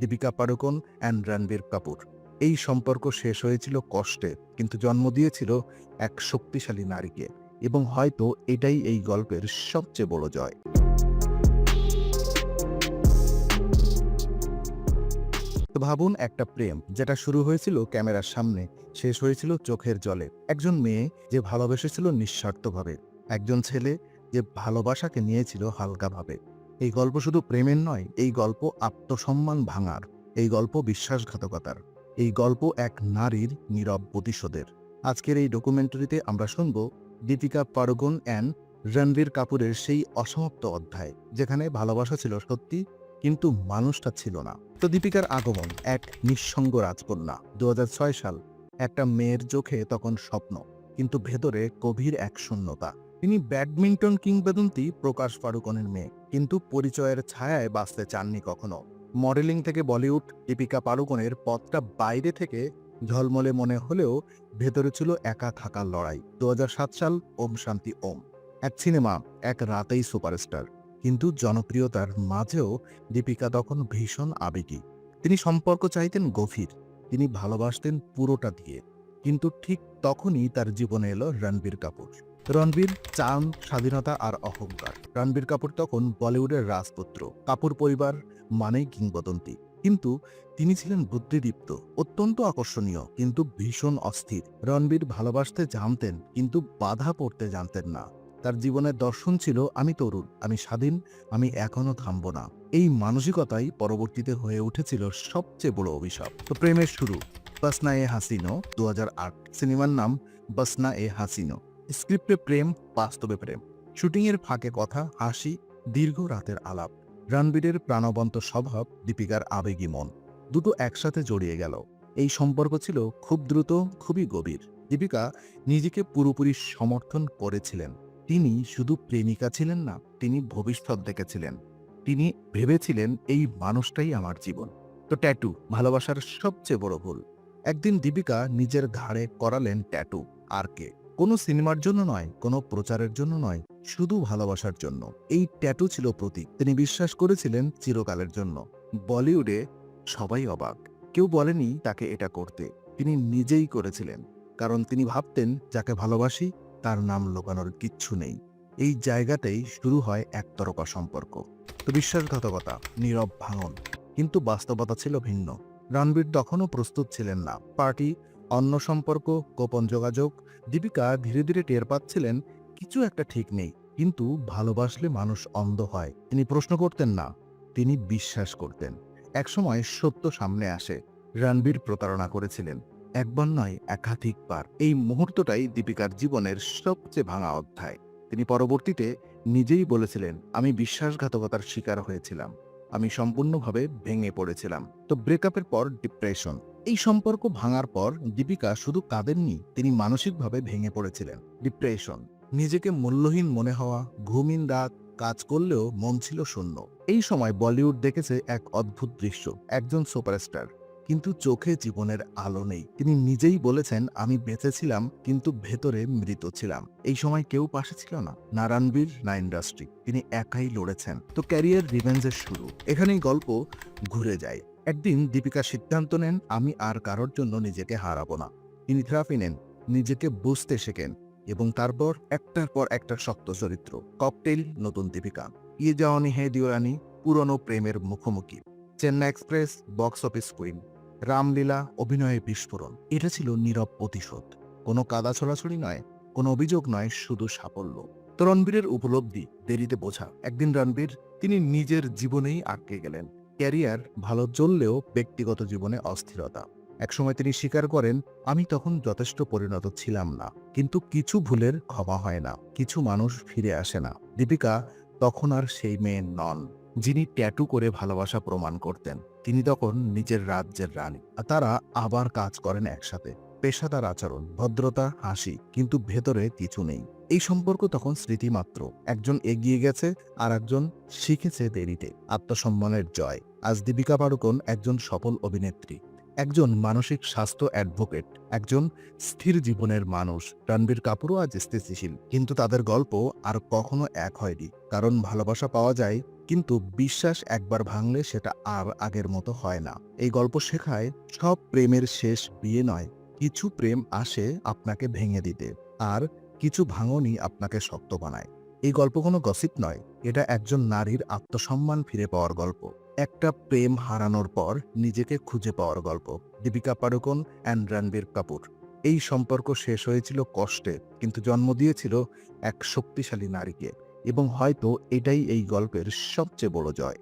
Deepika Padukone and Ranbir Kapoor. এই সম্পর্ক শেষ হয়েছিল কষ্টে, কিন্তু জন্ম দিয়েছিল এক শক্তিশালী নারীকে, এবং হয়তো এটাই এই গল্পের সবচেয়ে বড় জয়। তো ভাবুন একটা প্রেম, যেটা শুরু হয়েছিল ক্যামেরার সামনে, শেষ হয়েছিল চোখের জলে। একজন মেয়ে যে ভালোবেসেছিল নিঃস্বার্থভাবে, একজন ছেলে যে ভালোবাসাকে নিয়েছিল হালকাভাবে। এই গল্প শুধু প্রেমের নয়, এই গল্প আত্মসম্মান ভাঙার, এই গল্প বিশ্বাসঘাতকতার, এই গল্প এক নারীর নীরব প্রতিশোধের। আজকের এই ডকুমেন্টারিতে আমরা শুনব দীপিকা পাড়ুকোন অ্যান্ড রণবীর কাপুরের সেই অসমাপ্ত অধ্যায়, যেখানে ভালোবাসা ছিল সত্যি, কিন্তু মানুষটা ছিল না। তো দীপিকার আগমন এক নিঃসঙ্গ রাজকন্যা দু হাজার ছয় সাল, একটা মেয়ের চোখে তখন স্বপ্ন। কিন্তু ভেতরে গভীর এক শূন্যতা। তিনি ব্যাডমিন্টন কিংবদন্তি প্রকাশ পাড়ুকনের মেয়ে, কিন্তু পরিচয়ের ছায়ায় বাঁচতে চাননি কখনো। মডেলিং থেকে বলিউড দীপিকা পাড়ুকনের পথটা বাইরে থেকে ঝলমলে মনে হলেও ভেতরে ছিল একা থাকার লড়াই। দু হাজার সাত সাল ওম শান্তি ওম, এক সিনেমা, এক রাতেই সুপারস্টার। কিন্তু জনপ্রিয়তার মাঝেও দীপিকা তখন ভীষণ আবেগী। তিনি সম্পর্ক চাইতেন গভীর, তিনি ভালোবাসতেন পুরোটা দিয়ে। কিন্তু ঠিক তখনই তার জীবনে এলো রণবীর কাপুর। রণবীর চান, স্বাধীনতা আর অহংকার। রণবীর কাপুর তখন বলিউডের রাজপুত্র। কাপুর পরিবার মানেই কিংবদন্তি। কিন্তু তিনি ছিলেন বুদ্ধিদীপ্ত, অত্যন্ত আকর্ষণীয়, কিন্তু ভীষণ অস্থির। রণবীর ভালোবাসতে জানতেন, কিন্তু বাধা পড়তে জানতেন না। তার জীবনের দর্শন ছিল, আমি তরুণ, আমি স্বাধীন, আমি এখনও থামব না। এই মানসিকতাই পরবর্তীতে হয়ে উঠেছিল সবচেয়ে বড় অভিশাপ। তো প্রেমের শুরু। বাসনা এ হাসিনো দু হাজার আট সিনেমার নাম বাসনা এ হাসিনো। স্ক্রিপ্টে প্রেম, বাস্তবে প্রেম। শুটিংয়ের ফাঁকে কথা, হাসি, দীর্ঘ রাতের আলাপ। রণবীরের প্রাণবন্ত স্বভাব, দীপিকার আবেগী মন। দুটো একসাথে জড়িয়ে গেল। এই সম্পর্ক ছিল খুব দ্রুত, খুবই গভীর। দীপিকা নিজেকে পুরোপুরি সমর্থন করেছিলেন। তিনি শুধু প্রেমিকা ছিলেন না, তিনি ভবিষ্যৎ দেখেছিলেন। তিনি ভেবেছিলেন, এই মানুষটাই আমার জীবন। তো ট্যাটু, ভালোবাসার সবচেয়ে বড় ভুল। একদিন দীপিকা নিজের ঘাড়ে করালেন ট্যাটু। আর কে? কোনো সিনেমার জন্য নয়, কোনো প্রচারের জন্য নয়, শুধু ভালোবাসার জন্য। এই ট্যাটু ছিল প্রতীক। তিনি বিশ্বাস করেছিলেন চিরকালের জন্য। বলিউডে সবাই অবাক। কেউ বলেনি তাকে এটা করতে। তিনি নিজেই করেছিলেন। কারণ তিনি ভাবতেন, যাকে ভালোবাসি, তার নাম লোকানোর কিচ্ছু নেই। এই জায়গাতেই শুরু হয় একতরফা সম্পর্ক। তো বিশ্বাসঘাতকতা, নীরব ভাঙন। কিন্তু বাস্তবতা ছিল ভিন্ন। রণবীর তখনও প্রস্তুত ছিলেন না। পার্টি, অন্য সম্পর্ক, গোপন যোগাযোগ, দীপিকা ধীরে ধীরে টের পাচ্ছিলেন, কিছু একটা ঠিক নেই, কিন্তু ভালোবাসলে মানুষ অন্ধ হয়। তিনি প্রশ্ন করতেন না, তিনি বিশ্বাস করতেন। একসময় সত্য সামনে আসে, রণবীর প্রতারণা করেছিলেন। একবার নয় একাধিকবার এই মুহূর্তটাই দীপিকার জীবনের সবচেয়ে ভাঙা অধ্যায়। তিনি পরবর্তীতে নিজেই বলেছিলেন, আমি বিশ্বাসঘাতকতার শিকার হয়েছিলাম। আমি সম্পূর্ণভাবে ভেঙে পড়েছিলাম। তো ব্রেকআপের পর ডিপ্রেশন এই সম্পর্ক ভাঙার পর দীপিকা শুধু কাঁদেননি, তিনি মানসিকভাবে ভেঙে পড়েছিলেন। ডিপ্রেশন নিজেকে মূল্যহীন মনে হওয়া, ঘুমিন রাত, কাজ করলেও মন ছিল শূন্য। এই সময় বলিউড দেখেছে এক অদ্ভুত দৃশ্য, একজন সুপারস্টার কিন্তু চোখে জীবনের আলো নেই। তিনি নিজেই বলেছেন, আমি বেঁচে ছিলাম কিন্তু ভেতরে মৃত ছিলাম। এই সময় কেউ পাশে ছিল না। না রণবীর না ইন্ডাস্ট্রি তিনি একাই লড়েছেন। তো ক্যারিয়ার রিভেঞ্জের শুরু। এখানেই গল্প ঘুরে যায়। একদিন দীপিকা সিদ্ধান্ত নেন, আমি আর কারোর জন্য নিজেকে হারাবো না। তিনি থেরাপি নেন, নিজেকে বুঝতে শেখেন এবং তারপর একটার পর একটা শক্ত চরিত্র ককটেল নতুন দীপিকা। ইয়ে যাওয়ানি হে দিওয়ানি পুরনো প্রেমের মুখোমুখি। Chennai express, box office queen. Ramleela অভিনয়ে বিস্ফোরণ। এটা ছিল নীরব প্রতিশোধ। কোনো কাদা ছড়াছড়ি নয়, কোনো অভিযোগ নয়, শুধু সাফল্য। তো রণবীরের উপলব্ধি, দেরিতে বোঝা। একদিন রণবীর, তিনি নিজের জীবনেই আটকে গেলেন। ক্যারিয়ার ভালো চললেও ব্যক্তিগত জীবনে অস্থিরতা। একসময় তিনি স্বীকার করেন, আমি তখন যথেষ্ট পরিণত ছিলাম না। কিন্তু কিছু ভুলের ক্ষমা হয় না। কিছু মানুষ ফিরে আসে না। দীপিকা তখন আর সেই মেয়ে নন, যিনি ট্যাটু করে ভালোবাসা প্রমাণ করতেন। তিনি তখন নিজের রাজ্যের রানী তারা আবার কাজ করেন একসাথে। পেশাদার আচরণ, ভদ্রতা, হাসি, কিন্তু ভেতরে কিছু নেই। এই সম্পর্ক তখন স্মৃতিমাত্র। একজন এগিয়ে গেছে আর একজন শিখেছে দেরিতে। আত্মসম্মানের জয়। আজ দীপিকা পাড়ুকোন একজন সফল অভিনেত্রী। একজন মানসিক স্বাস্থ্য অ্যাডভোকেট, একজন স্থির জীবনের মানুষ। রণবীর কাপুরও আজ স্থিতিশীল, কিন্তু তাদের গল্প আর কখনো এক হয়নি। কারণ ভালোবাসা পাওয়া যায়, কিন্তু বিশ্বাস একবার ভাঙলে সেটা আর আগের মতো হয় না। এই গল্প শেখায়, সব প্রেমের শেষ বিয়ে নয়, কিছু প্রেম আসে আপনাকে ভেঙে দিতে, আর কিছু ভাঙনই আপনাকে শক্ত বানায়। এই গল্প কোনো গসিপ নয়, এটা একজন নারীর আত্মসম্মান ফিরে পাওয়ার গল্প। একটা প্রেম হারানোর পর নিজেকে খুঁজে পাওয়ার গল্প। দীপিকা পাড়ুকোন অ্যান্ড রণবীর কাপুর। এই সম্পর্ক শেষ হয়েছিল কষ্টে, কিন্তু জন্ম দিয়েছিল এক শক্তিশালী নারীকে এবং হয়তো এটাই এই গল্পের সবচেয়ে বড় জয়।